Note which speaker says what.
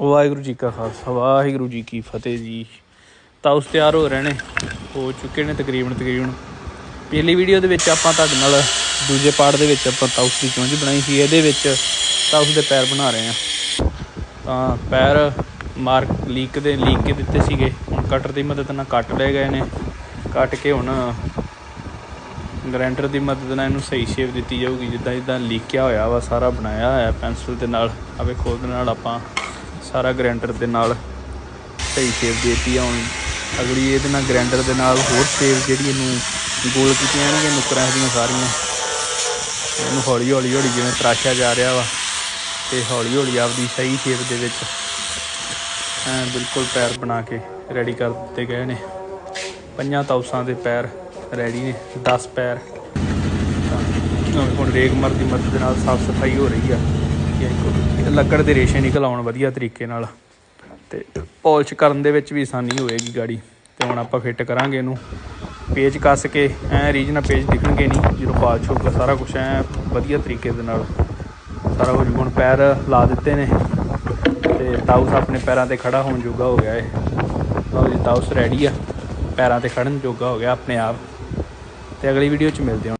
Speaker 1: ਵਾਹਿਗੁਰੂ ਜੀ ਕਾ ਖਾਲਸਾ, ਵਾਹਿਗੁਰੂ ਜੀ ਕੀ ਫਤਿਹ ਜੀ। ਤਾਉਸ ਤਿਆਰ ਹੋ ਰਹੇ ਨੇ, ਹੋ ਚੁੱਕੇ ਨੇ ਤਕਰੀਬਨ ਤਕਰੀਬਨ। ਪਹਿਲੀ ਵੀਡੀਓ ਦੇ ਵਿੱਚ ਆਪਾਂ ਤੁਹਾਡੇ ਨਾਲ ਦੂਜੇ ਪਾਰਟ ਦੇ ਵਿੱਚ ਆਪਾਂ ਤਾਉਸ ਦੀ ਚੁੰਝ ਬਣਾਈ ਸੀ, ਇਹਦੇ ਵਿੱਚ ਤਾਉਸ ਦੇ ਪੈਰ ਬਣਾ ਰਹੇ ਆ ਤਾਂ ਪੈਰ ਮਾਰਕ ਲੀਕ ਦੇ ਲੀਕ ਕੇ ਦਿੱਤੇ ਸੀਗੇ। ਹੁਣ ਕਟਰ ਦੀ ਮਦਦ ਨਾਲ ਕੱਟ ਲਏ ਗਏ ਨੇ। ਕੱਟ ਕੇ ਹੁਣ ਗ੍ਰੈਂਡਰ ਦੀ ਮਦਦ ਨਾਲ ਇਹਨੂੰ ਸਹੀ ਸ਼ੇਪ ਦਿੱਤੀ ਜਾਊਗੀ। ਜਿੱਦਾਂ ਜਿੱਦਾਂ ਲੀਕਿਆ ਹੋਇਆ ਵਾ, ਸਾਰਾ ਬਣਾਇਆ ਹੋਇਆ ਪੈਨਸਲ ਦੇ ਨਾਲ। ਆ ਵੇਖੋ, ਉਹਦੇ ਨਾਲ ਆਪਾਂ ਸਾਰਾ ਗ੍ਰੈਂਡਰ ਦੇ ਨਾਲ ਸਹੀ ਸ਼ੇਪ ਦੇਤੀ ਆ ਹੁਣ। ਅਗਲੀ ਇਹਦੇ ਨਾਲ ਗ੍ਰੈਂਡਰ ਦੇ ਨਾਲ ਹੋਰ ਸ਼ੇਪ ਜਿਹੜੀ ਇਹਨੂੰ ਗੋਲ ਕੀਤੀਆਂ ਜਾਣਗੀਆਂ, ਨੁਕਰਾਂ ਇਹਦੀਆਂ ਸਾਰੀਆਂ। ਇਹਨੂੰ ਹੌਲੀ ਹੌਲੀ ਹੌਲੀ ਜਿਵੇਂ ਤਰਾਸ਼ਿਆ ਜਾ ਰਿਹਾ ਵਾ, ਤੇ ਹੌਲੀ ਹੌਲੀ ਆਪਦੀ ਸਹੀ ਸ਼ੇਪ ਦੇ ਵਿੱਚ ਐਂ ਬਿਲਕੁਲ ਪੈਰ ਬਣਾ ਕੇ ਰੈਡੀ ਕਰ ਦਿੱਤੇ ਗਏ ਨੇ। ਪੰਜਾਂ ਤੌਸਾਂ ਦੇ ਪੈਰ ਰੈਡੀ ਨੇ 10 ਪੈਰ। ਤਾਂ ਹੁਣ ਰੇਗਮਰ ਦੀ ਮਦਦ ਨਾਲ ਸਾਫ਼ ਸਫ਼ਾਈ ਹੋ ਰਹੀ ਆ। ਲੱਕੜ ਦੇ ਰੇਸ਼ੇ ਨਿਕਲ ਆਉਣ ਵਧੀਆ ਤਰੀਕੇ ਨਾਲ। ਤੇ ਪੋਲਿਸ਼ ਕਰਨ ਦੇ ਵਿੱਚ ਵੀ ਆਸਾਨੀ ਹੋਏਗੀ ਗਾੜੀ। ਤੇ ਹੁਣ ਆਪਾਂ ਫਿੱਟ ਕਰਾਂਗੇ ਇਹਨੂੰ। ਪੇਜ ਕੱਸ ਕੇ, ਐ ਰੀਜਨਲ ਪੇਜ ਦਿਖਣਗੇ ਨਹੀਂ। ਜਦੋਂ ਪਾਲਿਸ਼ ਹੋਊਗਾ ਸਾਰਾ ਕੁਝ ਐ ਵਧੀਆ ਤਰੀਕੇ ਦੇ ਨਾਲ। ਸਾਰਾ ਕੁਝ ਹੁਣ ਪੈਰ ਲਾ ਦਿੱਤੇ ਨੇ। ਤੇ ਤਾਊਸ ਆਪਣੇ ਪੈਰਾਂ ਤੇ ਖੜਾ ਹੋਣ ਜੋਗਾ ਹੋ ਗਿਆ ਏ ਲਓ ਜੀ, ਤਾਊਸ ਰੈਡੀ ਆ। ਪੈਰਾਂ ਤੇ ਖੜਨ ਜੋਗਾ ਹੋ ਗਿਆ ਆਪਣੇ ਆਪ। ਤੇ ਅਗਲੀ ਵੀਡੀਓ ਚ ਮਿਲਦੇ ਹਾਂ।